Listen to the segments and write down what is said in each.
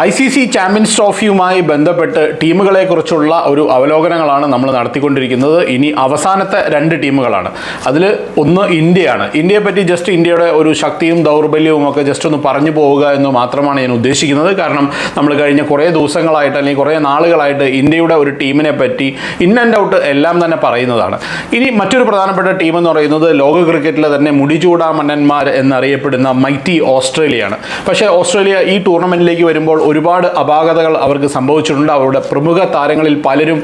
I C C champions ട്രോഫിയുമായി ബന്ധപ്പെട്ട് ടീമുകളെക്കുറിച്ചുള്ള ഒരു അവലോകനങ്ങളാണ് നമ്മൾ നടത്തിക്കൊണ്ടിരിക്കുന്നത്. ഇനി അവസാനത്തെ രണ്ട് ടീമുകളാണ്. അതിൽ ഒന്ന് ഇന്ത്യയാണ്. ഇന്ത്യയെ പറ്റി ജസ്റ്റ് ഇന്ത്യയുടെ ഒരു ശക്തിയും ദൗർബല്യവും ഒക്കെ ജസ്റ്റ് ഒന്ന് പറഞ്ഞു പോവുക എന്ന് മാത്രമാണ് ഞാൻ ഉദ്ദേശിക്കുന്നത്. കാരണം നമ്മൾ കഴിഞ്ഞ കുറേ ദിവസങ്ങളായിട്ട് അല്ലെങ്കിൽ കുറേ നാളുകളായിട്ട് ഇന്ത്യയുടെ ഒരു ടീമിനെ പറ്റി ഇൻ ആൻഡ് ഔട്ട് എല്ലാം തന്നെ പറയുന്നതാണ്. ഇനി മറ്റൊരു പ്രധാനപ്പെട്ട ടീം എന്ന് പറയുന്നത് ലോക ക്രിക്കറ്റിലെ തന്നെ മുടിചൂടാ മുടിചൂടാമണ്ണന്മാർ എന്നറിയപ്പെടുന്ന മൈറ്റി ഓസ്ട്രേലിയയാണ്. പക്ഷേ ഓസ്ട്രേലിയ ഈ ടൂർണമെന്റിലേക്ക് വരുമ്പോൾ ഒരുപാട് അപാകതകൾ അവർക്ക് സംഭവിച്ചിട്ടുണ്ട്. അവരുടെ പ്രമുഖ താരങ്ങളിൽ പലരും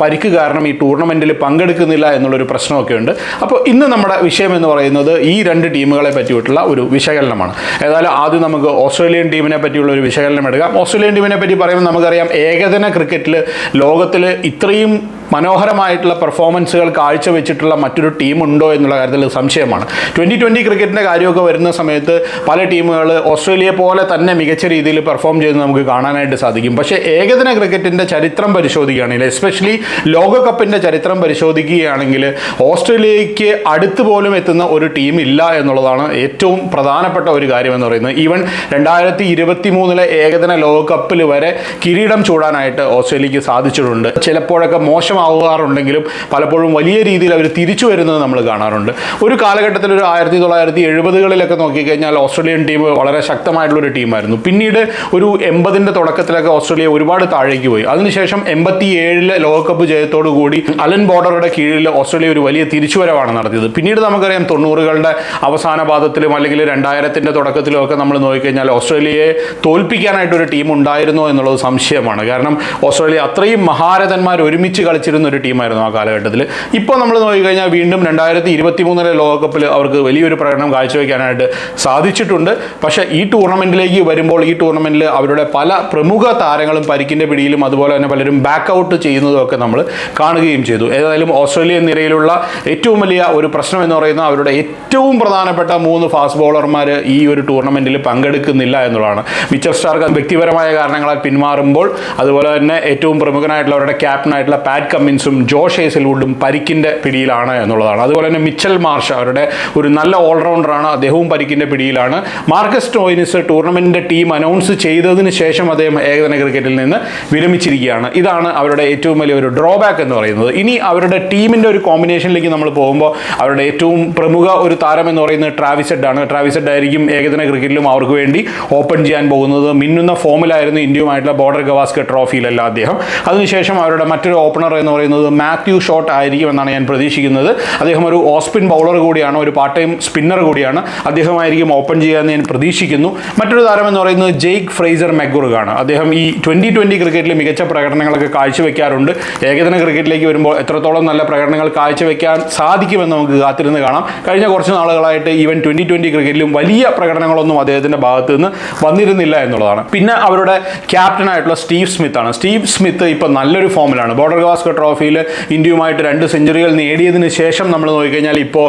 പരിക്ക് കാരണം ഈ ടൂർണമെന്റിൽ പങ്കെടുക്കുന്നില്ല എന്നുള്ളൊരു പ്രശ്നമൊക്കെ ഉണ്ട് അപ്പോൾ ഇന്ന് നമ്മുടെ വിഷയം എന്ന് പറയുന്നത് ഈ രണ്ട് ടീമുകളെ പറ്റിയിട്ടുള്ള ഒരു വിശകലനമാണ്. ഏതായാലും ആദ്യം നമുക്ക് ഓസ്ട്രേലിയൻ ടീമിനെ പറ്റിയുള്ള ഒരു വിശകലനം എടുക്കാം. ഓസ്ട്രേലിയൻ ടീമിനെ പറ്റി പറയുമ്പോൾ നമുക്കറിയാം ഏകദിന ക്രിക്കറ്റിൽ ലോകത്തിൽ ഇത്രയും മനോഹരമായിട്ടുള്ള പെർഫോമൻസുകൾ കാഴ്ചവെച്ചിട്ടുള്ള മറ്റൊരു ടീമുണ്ടോ എന്നുള്ള കാര്യത്തിൽ സംശയമാണ്. ട്വന്റി ട്വന്റി ക്രിക്കറ്റിന്റെ കാര്യമൊക്കെ വരുന്ന സമയത്ത് പല ടീമുകൾ ഓസ്ട്രേലിയ പോലെ തന്നെ മികച്ച രീതിയിൽ പെർഫോം ചെയ്ത് നമുക്ക് കാണാനായിട്ട് സാധിക്കും. പക്ഷേ ഏകദിന ക്രിക്കറ്റിന്റെ ചരിത്രം പരിശോധിക്കുകയാണെങ്കിൽ എസ്പെഷ്യലി ലോകകപ്പിന്റെ ചരിത്രം പരിശോധിക്കുകയാണെങ്കിൽ ഓസ്ട്രേലിയയ്ക്ക് അടുത്ത് പോലും എത്തുന്ന ഒരു ടീം ഇല്ല എന്നുള്ളതാണ് ഏറ്റവും പ്രധാനപ്പെട്ട ഒരു കാര്യം എന്ന് പറയുന്നത്. ഈവൻ രണ്ടായിരത്തി ഇരുപത്തി മൂന്നിലെ ഏകദിന ലോകകപ്പിൽ വരെ കിരീടം ചൂടാനായിട്ട് ഓസ്ട്രേലിയക്ക് സാധിച്ചിട്ടുണ്ട്. ചിലപ്പോഴൊക്കെ മോശമാവാറുണ്ടെങ്കിലും പലപ്പോഴും വലിയ രീതിയിൽ അവർ തിരിച്ചു വരുന്നത് നമ്മൾ കാണാറുണ്ട്. ഒരു കാലഘട്ടത്തിൽ ഒരു ആയിരത്തി തൊള്ളായിരത്തി എഴുപതുകളിലൊക്കെ നോക്കിക്കഴിഞ്ഞാൽ ഓസ്ട്രേലിയൻ ടീം വളരെ ശക്തമായിട്ടുള്ള ഒരു ടീമായിരുന്നു. പിന്നീട് ഒരു എൺപതിന്റെ തുടക്കത്തിലൊക്കെ ഓസ്ട്രേലിയ ഒരുപാട് താഴേക്ക് പോയി. അതിനുശേഷം എൺപത്തി ഏഴിലെ ലോകകപ്പ് ജയത്തോടു കൂടി അലൻ ബോർഡറുടെ കീഴിൽ ഓസ്ട്രേലിയ ഒരു വലിയ തിരിച്ചുവരവാണ് നടത്തിയത്. പിന്നീട് നമുക്കറിയാം തൊണ്ണൂറുകളുടെ അവസാന പാദത്തിലും അല്ലെങ്കിൽ രണ്ടായിരത്തിന്റെ തുടക്കത്തിലും ഒക്കെ നമ്മൾ നോക്കിക്കഴിഞ്ഞാൽ ഓസ്ട്രേലിയയെ തോൽപ്പിക്കാനായിട്ടൊരു ടീം ഉണ്ടായിരുന്നോ എന്നുള്ളത് സംശയമാണ്. കാരണം ഓസ്ട്രേലിയ അത്രയും മഹാരഥന്മാർ ഒരുമിച്ച് കളിച്ചിരുന്ന ഒരു ടീമായിരുന്നു ആ കാലഘട്ടത്തിൽ ഇപ്പോൾ നമ്മൾ നോക്കിക്കഴിഞ്ഞാൽ വീണ്ടും രണ്ടായിരത്തി ഇരുപത്തി മൂന്നിലെ ലോകകപ്പിൽ അവർക്ക് വലിയൊരു പ്രകടനം കാഴ്ചവെക്കാനായിട്ട് സാധിച്ചിട്ടുണ്ട്. പക്ഷേ ഈ ടൂർണമെന്റിലേക്ക് വരുമ്പോൾ ഈ ടൂർണമെന്റിൽ അവരുടെ പല പ്രമുഖ താരങ്ങളും പരിക്കിന്റെ പിടിയിലും അതുപോലെ തന്നെ പലരും ബാക്ക് ഔട്ട് ചെയ്യുന്നതുമൊക്കെ നമ്മൾ കാണുകയും ചെയ്തു. ഏതായാലും ഓസ്ട്രേലിയൻ നിരയിലുള്ള ഏറ്റവും വലിയ ഒരു പ്രശ്നം എന്ന് പറയുന്നത് അവരുടെ ഏറ്റവും പ്രധാനപ്പെട്ട മൂന്ന് ഫാസ്റ്റ് ബോളർമാർ ഈ ഒരു ടൂർണമെന്റിൽ പങ്കെടുക്കുന്നില്ല എന്നുള്ളതാണ്. മിച്ചർ സ്റ്റാർക്ക് വ്യക്തിപരമായ കാരണങ്ങളാൽ പിന്മാറുമ്പോൾ അതുപോലെ തന്നെ ഏറ്റവും പ്രമുഖനായിട്ടുള്ള അവരുടെ ക്യാപ്റ്റനായിട്ടുള്ള പാറ്റ് കമ്മിൻസും ജോഷ് ഹേസൽവുഡും പരിക്കിന്റെ പിടിയിലാണ് എന്നുള്ളതാണ്. അതുപോലെ തന്നെ മിച്ചൽ മാർഷ് അവരുടെ ഒരു നല്ല ഓൾറൗണ്ടറാണ്. അദ്ദേഹവും പരിക്കിന്റെ പിടിയിലാണ്. മാർക്കസ് ടോയിനിസ് ടൂർണമെന്റിന്റെ ടീം അനൗൺസ് ചെയ്തതിന് ശേഷം അദ്ദേഹം ഏകദിന ക്രിക്കറ്റിൽ നിന്ന് വിരമിച്ചിരിക്കുകയാണ്. ഇതാണ് അവരുടെ ഏറ്റവും വലിയ ഒരു ഡ്രോബാക്ക് എന്ന് പറയുന്നത്. ഇനി അവരുടെ ടീമിന്റെ ഒരു കോമ്പിനേഷനിലേക്ക് നമ്മൾ പോകുമ്പോൾ അവരുടെ ഏറ്റവും പ്രമുഖ ഒരു താരം എന്ന് പറയുന്നത് ട്രാവിസെഡ് ആണ്. ട്രാവിസെഡ് ആയിരിക്കും ഏകദിന ക്രിക്കറ്റിലും അവർക്ക് വേണ്ടി ഓപ്പൺ ചെയ്യാൻ പോകുന്നത്. മിന്നുന്ന ഫോമിലായിരുന്നു ഇന്ത്യയുമായിട്ടുള്ള ബോർഡർ ഗവാസ്കർ ട്രോഫിയിലല്ല അദ്ദേഹം. അതിനുശേഷം അവരുടെ മറ്റൊരു ഓപ്പണർ എന്ന് പറയുന്നത് മാത്യു ഷോട്ട് ആയിരിക്കും എന്നാണ് ഞാൻ പ്രതീക്ഷിക്കുന്നത്. അദ്ദേഹം ഒരു ഓസ്പിൻ ബൗളർ കൂടിയാണ് ഒരു പാർട്ട് ടൈം സ്പിന്നർ കൂടിയാണ്. അദ്ദേഹമായിരിക്കും ഓപ്പൺ ചെയ്യാമെന്ന് ഞാൻ പ്രതീക്ഷിക്കുന്നു. മറ്റൊരു താരം എന്ന് പറയുന്നത് ജെയ്ക്ക് ഫ്രൈസർ മെഗുറുകാണ് അദ്ദേഹം ഈ ട്വന്റി ട്വന്റി ക്രിക്കറ്റിൽ മികച്ച പ്രകടനങ്ങളൊക്കെ കാഴ്ചവെക്കാറുണ്ട്. ഏകദിന ക്രിക്കറ്റിലേക്ക് വരുമ്പോൾ എത്രത്തോളം നല്ല പ്രകടനങ്ങൾ കാഴ്ചവെക്കാൻ സാധിക്കുമെന്ന് നമുക്ക് കാത്തിരുന്ന് കാണാം. കഴിഞ്ഞ കുറച്ച് നാളുകളായിട്ട് ഈവൻ ട്വന്റി ട്വന്റി ക്രിക്കറ്റിലും വലിയ പ്രകടനങ്ങളൊന്നും അദ്ദേഹത്തിന്റെ ഭാഗത്ത് നിന്ന് വന്നിരുന്നില്ല എന്നുള്ളതാണ്. പിന്നെ അവരുടെ ക്യാപ്റ്റനായിട്ടുള്ള സ്റ്റീവ് സ്മിത്താണ്. സ്റ്റീവ് സ്മിത്ത് ഇപ്പോൾ നല്ലൊരു ഫോമിലാണ്. ബോർഡർ ഗവാസ്കർ ട്രോഫിയിൽ ഇന്ത്യയുമായിട്ട് രണ്ട് സെഞ്ചുറികൾ നേടിയതിന് ശേഷം നമ്മൾ നോക്കിക്കഴിഞ്ഞാൽ ഇപ്പോൾ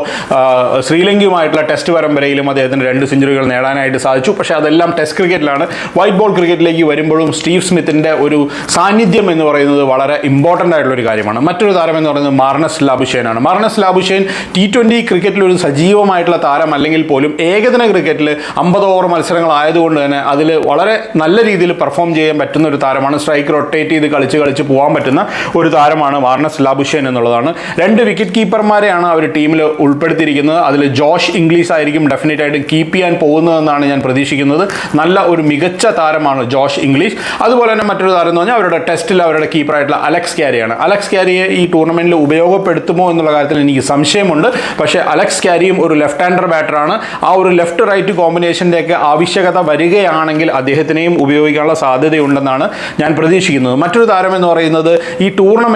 ശ്രീലങ്കയുമായിട്ടുള്ള ടെസ്റ്റ് പരമ്പരയിലും അദ്ദേഹത്തിന് രണ്ട് സെഞ്ചുറികൾ നേടാനായിട്ട് സാധിച്ചു. പക്ഷേ അതെല്ലാം ടെസ്റ്റ് ക്രിക്കറ്റിലാണ് വൈറ്റ് ബോൾ ക്രിക്കറ്റിലേക്ക് വരുമ്പോഴും സ്റ്റീവ് സ്മിത്തിന്റെ ഒരു സാന്നിധ്യം എന്ന് പറയുന്നത് വളരെ ഇമ്പോർട്ടന്റ് ആയിട്ടുള്ള ഒരു കാര്യമാണ്. മറ്റൊരു താരം എന്ന് പറയുന്നത് മാർണസ് ലാബുഷേനാണ്. മാർണസ് ലാബുഷേൻ ടി ട്വന്റി ക്രിക്കറ്റിൽ ഒരു സജീവമായിട്ടുള്ള താരം അല്ലെങ്കിൽ പോലും ഏകദിന ക്രിക്കറ്റിൽ അമ്പത് ഓവർ മത്സരങ്ങളായതുകൊണ്ട് തന്നെ അതിൽ വളരെ നല്ല രീതിയിൽ പെർഫോം ചെയ്യാൻ പറ്റുന്ന ഒരു താരമാണ്. സ്ട്രൈക്ക് റൊട്ടേറ്റ് ചെയ്ത് കളിച്ച് കളിച്ച് പോകാൻ പറ്റുന്ന ഒരു താരമാണ് വാർണസ് ലാബുഷൻ എന്നുള്ളതാണ്. രണ്ട് വിക്കറ്റ് കീപ്പർമാരെയാണ് അവർ ടീമിൽ ഉൾപ്പെടുത്തിയിരിക്കുന്നത്. അതിൽ ജോഷ് ഇംഗ്ലീഷ് ആയിരിക്കും ഡെഫിനറ്റ് ആയിട്ട് കീപ്പ് ചെയ്യാൻ പോകുന്നതെന്നാണ് ഞാൻ പ്രതീക്ഷിക്കുന്നത്. നല്ല ഒരു മികച്ച താരമാണ് ജോഷ് ഇംഗ്ലീഷ്. അതുപോലെ തന്നെ മറ്റൊരു താരം എന്ന് പറഞ്ഞാൽ അവരുടെ ടെസ്റ്റിൽ അവരുടെ കീപ്പറായിട്ടുള്ള അലക്സ് ക്യാരിയാണ്. അലക്സ് ക്യാരിയെ ഈ ടൂർണമെന്റിൽ ഉപയോഗപ്പെടുത്തുമോ എന്നുള്ള കാര്യത്തിൽ എനിക്ക് സംശയമുണ്ട്. പക്ഷേ അലക്സ് ക്യാരിയും ഒരു ലെഫ്റ്റ് ഹാൻഡർ ബാറ്ററാണ് ആ ഒരു ലെഫ്റ്റ് റൈറ്റ് കോമ്പിനേഷന്റെയൊക്കെ ആവശ്യകത വരികയാണെങ്കിൽ അദ്ദേഹത്തിനെയും ഉപയോഗിക്കാനുള്ള സാധ്യതയുണ്ടെന്നാണ് ഞാൻ പ്രതീക്ഷിക്കുന്നത്. മറ്റൊരു താരം എന്ന് പറയുന്നത് ഈ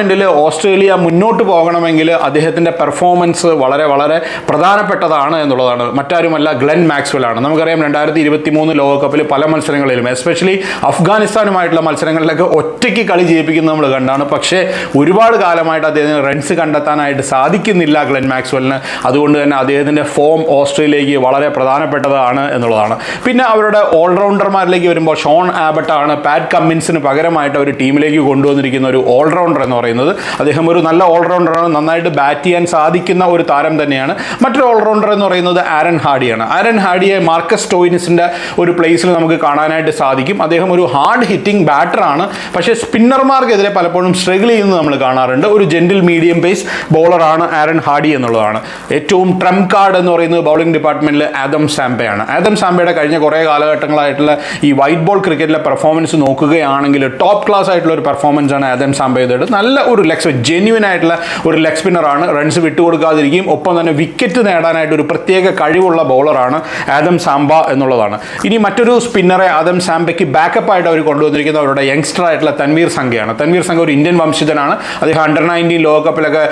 ടൂർണമെന്റിൽ ഓസ്ട്രേലിയ മുന്നോട്ട് പോകണമെങ്കിൽ അദ്ദേഹത്തിന്റെ പെർഫോമൻസ് വളരെ വളരെ പ്രധാനപ്പെട്ടതാണ് എന്നുള്ളതാണ്. മറ്റാരുമല്ല ഗ്ലെൻ മാക്സ്വൽ ആണ് നമുക്കറിയാം രണ്ടായിരത്തി ഇരുപത്തി മൂന്ന് ലോകകപ്പിൽ പല മത്സരങ്ങളിലും എസ്പെഷ്യലി അഫ്ഗാനിസ്ഥാനുമായിട്ടുള്ള മത്സരങ്ങളിലൊക്കെ ഒറ്റയ്ക്ക് കളി ജയിപ്പിക്കുന്നത് നമ്മൾ കണ്ടാണ്. പക്ഷേ ഒരുപാട് കാലമായിട്ട് അദ്ദേഹത്തിന് റൺസ് കണ്ടെത്താനായിട്ട് സാധിക്കുന്നില്ല ഗ്ലെൻ മാക്സ്വലിന് അതുകൊണ്ട് തന്നെ അദ്ദേഹത്തിന്റെ ഫോം ഓസ്ട്രേലിയക്ക് വളരെ പ്രധാനപ്പെട്ടതാണ് എന്നുള്ളതാണ്. പിന്നെ അവരുടെ ഓൾറൗണ്ടർമാരിലേക്ക് വരുമ്പോൾ ഷോൺ ആബട്ടാണ് പാറ്റ് കമ്മിൻസിന് പകരമായിട്ട് അവർ ടീമിലേക്ക് കൊണ്ടുവന്നിരിക്കുന്ന ഒരു ഓൾറൗണ്ടർ എന്ന് പറയുന്നത്. പറയുന്നത്. അദ്ദേഹം ഒരു നല്ല ഓൾറൗണ്ടറാണ് നന്നായിട്ട് ബാറ്റ് ചെയ്യാൻ സാധിക്കുന്ന ഒരു താരം തന്നെയാണ്. മറ്റൊരു ഓൾറൗണ്ടർ എന്ന് പറയുന്നത് ആരൻ ഹാഡിയാണ്. ആരൻ ഹാഡിയെ മാർക്കസ് ടോയിനിസിന്റെ ഒരു പ്ലേസിൽ നമുക്ക് കാണാനായിട്ട് സാധിക്കും. അദ്ദേഹം ഒരു ഹാർഡ് ഹിറ്റിംഗ് ബാറ്ററാണ് പക്ഷേ സ്പിന്നർമാർക്കെതിരെ പലപ്പോഴും സ്ട്രഗിൾ ചെയ്യുന്നത് നമ്മൾ കാണാറുണ്ട്. ഒരു ജെന്റിൽ മീഡിയം പേസ് ബോളറാണ് ആരൻ ഹാഡി എന്നുള്ളതാണ്. ഏറ്റവും ട്രംപ് കാർഡ് എന്ന് പറയുന്നത് ബൗളിംഗ് ഡിപ്പാർട്ട്മെന്റിൽ ആദം സാംബയാണ്. ആദം സാംബയുടെ കഴിഞ്ഞ കുറേ കാലഘട്ടങ്ങളായിട്ടുള്ള ഈ വൈറ്റ് ബോൾ ക്രിക്കറ്റിലെ പെർഫോമൻസ് നോക്കുകയാണെങ്കിൽ ടോപ്പ് ക്ലാസ് ആയിട്ടുള്ള ഒരു പെർഫോമൻസ് ആണ് ആദം സാംബയുടെ നല്ല ഒരു ലെഗ് ജെന്യുവൻ ആയിട്ടുള്ള ഒരു ലെഗ് സ്പിന്നറാണ് റൺസ് വിട്ടുകൊടുക്കാതിരിക്കുകയും ഒപ്പം തന്നെ വിക്കറ്റ് നേടാനായിട്ട് ഒരു പ്രത്യേക കഴിവുള്ള ബൗളറാണ് ആദം സാംബ എന്നുള്ളതാണ്. ഇനി മറ്റൊരു സ്പിന്നറെ ആദം സാംബയ്ക്ക് ബാക്കപ്പ് ആയിട്ട് അവർ കൊണ്ടുവന്നിരിക്കുന്ന അവരുടെ യങ്സ്റ്റർ ആയിട്ടുള്ള തൻവീർ സംഘയാണ്. തൻവീർ സംഘ ഒരു ഇന്ത്യൻ വംശജനാണ്. അദ്ദേഹം അണ്ടർ നയന്റീൻ ലോകകപ്പിലൊക്കെ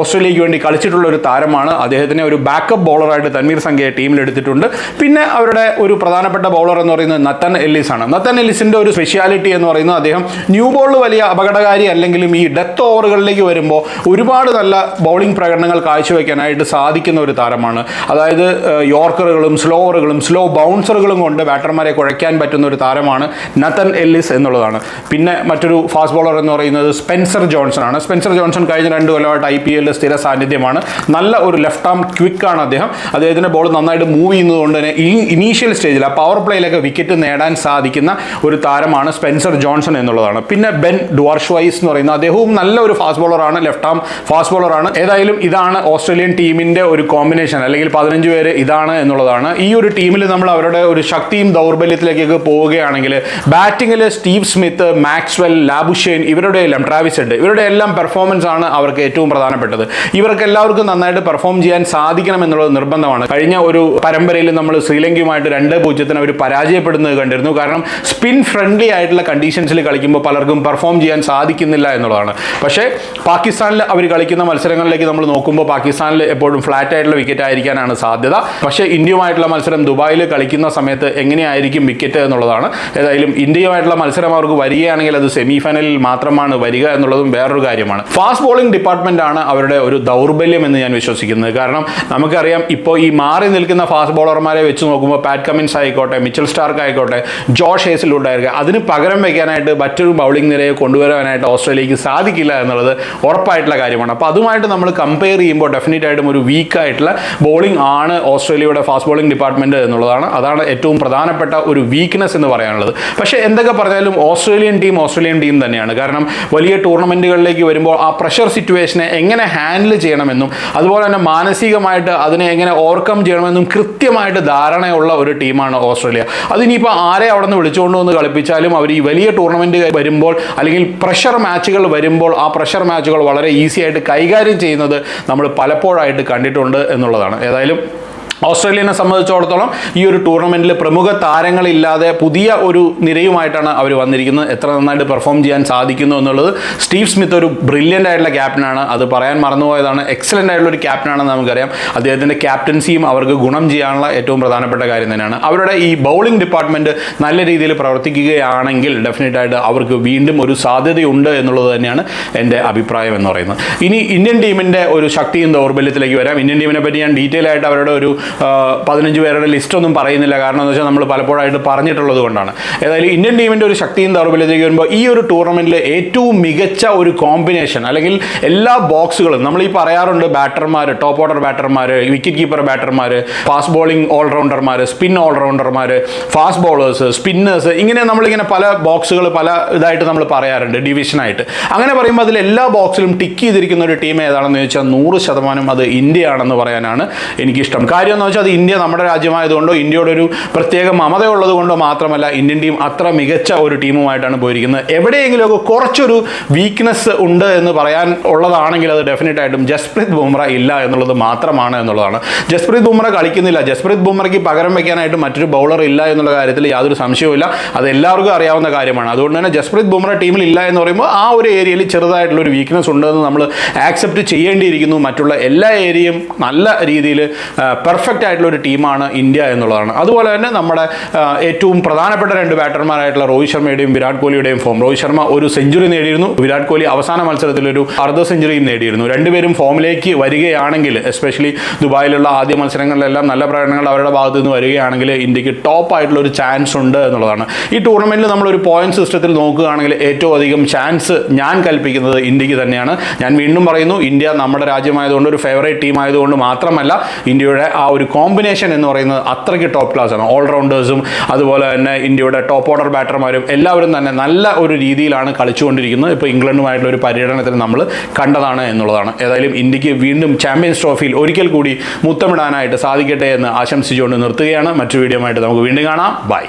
ഓസ്ട്രേലിയയ്ക്ക് വേണ്ടി കളിച്ചിട്ടുള്ള ഒരു താരമാണ്. അദ്ദേഹത്തിനെ ഒരു ബാക്കപ്പ് ബൗളറായിട്ട് തൻവീർ സംഘയെ ടീമിലെടുത്തിട്ടുണ്ട് പിന്നെ അവരുടെ ഒരു പ്രധാനപ്പെട്ട ബൗളർ എന്ന് പറയുന്നത് നത്തൻ എല്ലിസ് ആണ് നത്തൻ എല്ലിസിന്റെ ഒരു സ്പെഷ്യാലിറ്റി എന്ന് പറയുന്നത് അദ്ദേഹം ന്യൂ ബോളിൽ വലിയ അപകടകാരി അല്ലെങ്കിലും ഈ ഡെത്ത് ഓവറുകളിലേക്ക് വരുമ്പോൾ ഒരുപാട് നല്ല ബൗളിംഗ് പ്രകടനങ്ങൾ കാഴ്ചവെക്കാനായിട്ട് സാധിക്കുന്ന ഒരു താരമാണ്. അതായത് യോർക്കറുകളും സ്ലോവറുകളും സ്ലോ ബൗൺസറുകളും കൊണ്ട് ബാറ്റർമാരെ കുഴയ്ക്കാൻ പറ്റുന്ന ഒരു താരമാണ് നത്തൻ എല്ലിസ് എന്നുള്ളതാണ്. പിന്നെ മറ്റൊരു ഫാസ്റ്റ് ബോളർ എന്ന് പറയുന്നത് സ്പെൻസർ ജോൺസൺ ആണ്. സ്പെൻസർ ജോൺസൺ കഴിഞ്ഞ രണ്ട് കൊല്ലമായിട്ട് ഐ പി എല്ലിൽ സ്ഥിര സാന്നിധ്യമാണ്. നല്ല ഒരു ലെഫ്റ്റ് ആം ആണ് അദ്ദേഹം. അദ്ദേഹത്തിന്റെ ബോൾ നന്നായിട്ട് മൂവ് ചെയ്യുന്നതുകൊണ്ട് തന്നെ ഈ ഇനീഷ്യൽ സ്റ്റേജിൽ ആ പവർ പ്ലേയിലൊക്കെ വിക്കറ്റ് നേടാൻ സാധിക്കുന്ന ഒരു താരമാണ് സ്പെൻസർ ജോൺസൺ എന്നുള്ളതാണ്. പിന്നെ ബെൻ ഡുവാർഷ്വൈസ് എന്ന് പറയുന്ന അദ്ദേഹവും നല്ല ഒരു ഫാസ്റ്റ് ബോളറാണ് ലെഫ്റ്റ് ആം ഫാസ്റ്റ് ബോളറാണ് ഏതായാലും ഇതാണ് ഓസ്ട്രേലിയൻ ടീമിന്റെ ഒരു കോമ്പിനേഷൻ അല്ലെങ്കിൽ പതിനഞ്ച് പേര് ഇതാണ് എന്നുള്ളതാണ്. ഈ ഒരു ടീമിൽ നമ്മൾ അവരുടെ ഒരു ശക്തിയും ദൗർബല്യത്തിലേക്കൊക്കെ പോവുകയാണെങ്കിൽ ബാറ്റിംഗിൽ സ്റ്റീവ് സ്മിത്ത് മാക്സ്വെൽ ലാബുഷേൻ ഇവരുടെ എല്ലാം ട്രാവിസ് ഹെഡ് ഇവരുടെ എല്ലാം പെർഫോമൻസ് ആണ് അവർക്ക് ഏറ്റവും പ്രധാനപ്പെട്ടത്. ഇവർക്ക് എല്ലാവർക്കും നന്നായിട്ട് പെർഫോം ചെയ്യാൻ സാധിക്കണം എന്നുള്ളത് നിർബന്ധമാണ്. കഴിഞ്ഞ ഒരു പരമ്പരയിൽ നമ്മൾ ശ്രീലങ്കയുമായിട്ട് രണ്ട് പൂജ്യത്തിന് അവർ പരാജയപ്പെടുന്നത് കണ്ടിരുന്നു. കാരണം സ്പിൻ ഫ്രണ്ട്ലി ആയിട്ടുള്ള കണ്ടീഷൻസിൽ കളിക്കുമ്പോൾ പലർക്കും പെർഫോം ചെയ്യാൻ സാധിക്കുന്നില്ല എന്നുള്ളതാണ്. പക്ഷേ പാകിസ്ഥാനിൽ അവർ കളിക്കുന്ന മത്സരങ്ങളിലേക്ക് നമ്മൾ നോക്കുമ്പോൾ പാകിസ്ഥാനിൽ എപ്പോഴും ഫ്ലാറ്റ് ആയിട്ടുള്ള വിക്കറ്റ് ആയിരിക്കാനാണ് സാധ്യത. പക്ഷേ ഇന്ത്യയുമായിട്ടുള്ള മത്സരം ദുബായിൽ കളിക്കുന്ന സമയത്ത് എങ്ങനെയായിരിക്കും വിക്കറ്റ് എന്നുള്ളതാണ്. ഏതായാലും ഇന്ത്യയുമായിട്ടുള്ള മത്സരം അവർക്ക് വരികയാണെങ്കിൽ അത് സെമി ഫൈനലിൽ മാത്രമാണ് വരിക എന്നുള്ളതും വേറൊരു കാര്യമാണ്. ഫാസ്റ്റ് ബോളിംഗ് ഡിപ്പാർട്ട്മെന്റ് ആണ് അവരുടെ ഒരു ദൗർബല്യം എന്ന് ഞാൻ വിശ്വസിക്കുന്നത്. കാരണം നമുക്കറിയാം ഇപ്പോൾ ഈ മാറി നിൽക്കുന്ന ഫാസ്റ്റ് ബോളർമാരെ വെച്ച് നോക്കുമ്പോൾ പാറ്റ് കമിൻസ് ആയിക്കോട്ടെ മിച്ചൽ സ്റ്റാർക്ക് ആയിക്കോട്ടെ ജോഷ് ഹേസിലുണ്ടായിരിക്കുക അതിന് പകരം വയ്ക്കാനായിട്ട് മറ്റൊരു ബൗളിംഗ് നിരയെ കൊണ്ടുവരാനായിട്ട് ഓസ്ട്രേലിയക്ക് സാധിക്കില്ല എന്നുള്ളത് ഉറപ്പായിട്ടുള്ള കാര്യമാണ്. അപ്പോൾ അതുമായിട്ട് നമ്മൾ കമ്പയർ ചെയ്യുമ്പോൾ ഡെഫിനറ്റ് ആയിട്ടും ഒരു വീക്ക് ആയിട്ടുള്ള ബോളിംഗ് ആണ് ഓസ്ട്രേലിയയുടെ ഫാസ്റ്റ് ബോളിംഗ് ഡിപ്പാർട്ട്മെന്റ് എന്നുള്ളതാണ്. അതാണ് ഏറ്റവും പ്രധാനപ്പെട്ട ഒരു വീക്ക്നെസ് എന്ന് പറയാനുള്ളത്. പക്ഷേ എന്തൊക്കെ പറഞ്ഞാലും ഓസ്ട്രേലിയൻ ടീം ഓസ്ട്രേലിയൻ ടീം തന്നെയാണ്. കാരണം വലിയ ടൂർണമെന്റുകളിലേക്ക് വരുമ്പോൾ ആ പ്രഷർ സിറ്റുവേഷനെ എങ്ങനെ ഹാൻഡിൽ ചെയ്യണമെന്നും അതുപോലെ തന്നെ മാനസികമായിട്ട് അതിനെ എങ്ങനെ ഓവർകം ചെയ്യണമെന്നും കൃത്യമായിട്ട് ധാരണയുള്ള ഒരു ടീമാണ് ഓസ്ട്രേലിയ. അതിനിപ്പോൾ ആരെ അവിടെ നിന്ന് വിളിച്ചുകൊണ്ട് വന്ന് കളിപ്പിച്ചാലും അവർ ഈ വലിയ ടൂർണമെന്റ് വരുമ്പോൾ അല്ലെങ്കിൽ പ്രഷർ മാച്ചുകൾ വരുമ്പോൾ ആ പ്രഷർ മാച്ചുകൾ വളരെ ഈസി ആയിട്ട് കൈകാര്യം ചെയ്യുന്നത് നമ്മൾ പലപ്പോഴായിട്ട് കണ്ടിട്ടുണ്ട് എന്നുള്ളതാണ്. ഏതായാലും ഓസ്ട്രേലിയനെ സംബന്ധിച്ചിടത്തോളം ഈ ഒരു ടൂർണമെന്റിൽ പ്രമുഖ താരങ്ങളില്ലാതെ പുതിയ ഒരു നിരയുമായിട്ടാണ് അവർ വന്നിരിക്കുന്നത്. എത്ര നന്നായിട്ട് പെർഫോം ചെയ്യാൻ സാധിക്കുന്നു എന്നുള്ളത് സ്റ്റീവ് സ്മിത്ത് ഒരു ബ്രില്യന്റ് ആയിട്ടുള്ള ക്യാപ്റ്റനാണ്. അത് പറയാൻ മറന്നുപോയതാണ്. എക്സലന്റ് ആയിട്ടുള്ള ഒരു ക്യാപ്റ്റനാണെന്ന് നമുക്കറിയാം. അദ്ദേഹത്തിന്റെ ക്യാപ്റ്റൻസിയും അവർക്ക് ഗുണം ചെയ്യാനുള്ള ഏറ്റവും പ്രധാനപ്പെട്ട കാര്യം തന്നെയാണ്. അവരുടെ ഈ ബൗളിംഗ് ഡിപ്പാർട്ട്മെന്റ് നല്ല രീതിയിൽ പ്രവർത്തിക്കുകയാണെങ്കിൽ ഡെഫിനറ്റ് ആയിട്ട് അവർക്ക് വീണ്ടും ഒരു സാധ്യതയുണ്ട് എന്നുള്ളത് തന്നെയാണ് എന്റെ അഭിപ്രായം എന്ന് പറയുന്നത്. ഇനി ഇന്ത്യൻ ടീമിന്റെ ഒരു ശക്തിയും ദൗർബല്യത്തിലേക്ക് വരാം. ഇന്ത്യൻ ടീമിനെ പറ്റി ഞാൻ ഡീറ്റെയിൽ ആയിട്ട് അവരുടെ ഒരു പതിനഞ്ച് പേരുടെ ലിസ്റ്റ് ഒന്നും പറയുന്നില്ല. കാരണം എന്ന് വെച്ചാൽ നമ്മൾ പലപ്പോഴായിട്ട് പറഞ്ഞിട്ടുള്ളത് കൊണ്ടാണ്. ഏതായാലും ഇന്ത്യൻ ടീമിന്റെ ഒരു ശക്തിയും ദൗർബല്യത്തിലേക്ക് വരുമ്പോൾ ഈ ഒരു ടൂർണമെന്റിലെ ഏറ്റവും മികച്ച ഒരു കോമ്പിനേഷൻ അല്ലെങ്കിൽ എല്ലാ ബോക്സുകളും നമ്മൾ ഈ പറയാറുണ്ട് ബാറ്റർമാർ ടോപ്പ് ഓർഡർ ബാറ്റർമാർ വിക്കറ്റ് കീപ്പർ ബാറ്റർമാർ ഫാസ്റ്റ് ബോളിംഗ് ഓൾറൗണ്ടർമാർ സ്പിൻ ഓൾറൗണ്ടർമാർ ഫാസ്റ്റ് ബോളേഴ്സ് സ്പിന്നേഴ്സ് ഇങ്ങനെ നമ്മളിങ്ങനെ പല ബോക്സുകൾ പല ഇതായിട്ട് നമ്മൾ പറയാറുണ്ട് ഡിവിഷനായിട്ട് അങ്ങനെ പറയുമ്പോൾ അതിൽ എല്ലാ ബോക്സിലും ടിക്ക് ചെയ്തിരിക്കുന്ന ഒരു ടീം ഏതാണെന്ന് ചോദിച്ചാൽ നൂറ് ശതമാനം അത് ഇന്ത്യയാണെന്ന് പറയാനാണ് എനിക്കിഷ്ടം. കാര്യം എന്ന് വെച്ചാൽ അത് ഇന്ത്യ നമ്മുടെ രാജ്യമായതുകൊണ്ടോ ഇന്ത്യയുടെ ഒരു പ്രത്യേക മമത ഉള്ളതുകൊണ്ടോ മാത്രമല്ല ഇന്ത്യൻ ടീം അത്ര മികച്ച ഒരു ടീമുമായിട്ടാണ് പോയിരിക്കുന്നത്. എവിടെയെങ്കിലുമൊക്കെ കുറച്ചൊരു വീക്ക്നെസ് ഉണ്ട് എന്ന് പറയാൻ ഉള്ളതാണെങ്കിൽ അത് ഡെഫിനറ്റ് ആയിട്ടും ജസ്പ്രീത് ബുംറ ഇല്ല എന്നുള്ളത് മാത്രമാണ് എന്നുള്ളതാണ്. ജസ്പ്രീത് ബുംറ കളിക്കുന്നില്ല. ജസ്പ്രീത് ബുംറയ്ക്ക് പകരം വെക്കാനായിട്ട് മറ്റൊരു ബൗളർ ഇല്ല എന്നുള്ള കാര്യത്തിൽ യാതൊരു സംശയവുമില്ല. അത് എല്ലാവർക്കും അറിയാവുന്ന കാര്യമാണ്. അതുകൊണ്ട് തന്നെ ജസ്പ്രീത് ബുംറ ടീമിൽ ഇല്ല എന്ന് പറയുമ്പോൾ ആ ഒരു ഏരിയയിൽ ചെറുതായിട്ടുള്ള ഒരു വീക്ക്നെസ് ഉണ്ടെന്ന് നമ്മൾ ആക്സെപ്റ്റ് ചെയ്യേണ്ടിയിരിക്കുന്നു. മറ്റുള്ള എല്ലാ ഏരിയയും നല്ല രീതിയിൽ പെർഫെക്റ്റ് പെർഫെക്റ്റ് ആയിട്ടുള്ള ഒരു ടീമാണ് ഇന്ത്യ എന്നുള്ളതാണ്. അതുപോലെ തന്നെ നമ്മുടെ ഏറ്റവും പ്രധാനപ്പെട്ട രണ്ട് ബാറ്റർമാരായിട്ടുള്ള രോഹിത് ശർമ്മയുടെയും വിരാട് കോഹ്ലിയുടെയും ഫോം രോഹിത് ശർമ്മ ഒരു സെഞ്ചുറി നേടിയിരുന്നു. വിരാട് കോഹ്ലി അവസാന മത്സരത്തിൽ ഒരു അർദ്ധ സെഞ്ചുറിയും നേടിയിരുന്നു. രണ്ടുപേരും ഫോമിലേക്ക് വരികയാണെങ്കിൽ എസ്പെഷ്യലി ദുബായിലുള്ള ആദ്യ മത്സരങ്ങളിലെല്ലാം നല്ല പ്രകടനങ്ങൾ അവരുടെ ഭാഗത്തു നിന്ന് വരികയാണെങ്കിൽ ഇന്ത്യയ്ക്ക് ടോപ്പ് ആയിട്ടുള്ള ഒരു ചാൻസ് ഉണ്ട് എന്നുള്ളതാണ്. ഈ ടൂർണമെന്റിൽ നമ്മൾ ഒരു പോയിന്റ് സിസ്റ്റത്തിൽ നോക്കുകയാണെങ്കിൽ ഏറ്റവും അധികം ചാൻസ് ഞാൻ കൽപ്പിക്കുന്നത് ഇന്ത്യയ്ക്ക് തന്നെയാണ്. ഞാൻ വീണ്ടും പറയുന്നു ഇന്ത്യ നമ്മുടെ രാജ്യമായതുകൊണ്ട് ഒരു ഫേവറേറ്റ് ടീം ആയതുകൊണ്ട് മാത്രമല്ല ഇന്ത്യയുടെ ആ ഒരു കോമ്പിനേഷൻ എന്ന് പറയുന്നത് അത്രയ്ക്ക് ടോപ്പ് ക്ലാസ് ആണ്. ഓൾറൗണ്ടേഴ്സും അതുപോലെ തന്നെ ഇന്ത്യയുടെ ടോപ്പ് ഓർഡർ ബാറ്റർമാരും എല്ലാവരും തന്നെ നല്ല ഒരു രീതിയിലാണ് കളിച്ചുകൊണ്ടിരിക്കുന്നത്. ഇപ്പോൾ ഇംഗ്ലണ്ടുമായിട്ടുള്ള ഒരു പര്യടനത്തിന് നമ്മൾ കണ്ടതാണ് എന്നുള്ളതാണ്. ഏതായാലും ഇന്ത്യയ്ക്ക് വീണ്ടും ചാമ്പ്യൻസ് ട്രോഫിയിൽ ഒരിക്കൽ കൂടി മുത്തമിടാനായിട്ട് സാധിക്കട്ടെ എന്ന് ആശംസിച്ചുകൊണ്ട് നിർത്തുകയാണ്. മറ്റു വീഡിയോ ആയിട്ട് നമുക്ക് വീണ്ടും കാണാം. ബൈ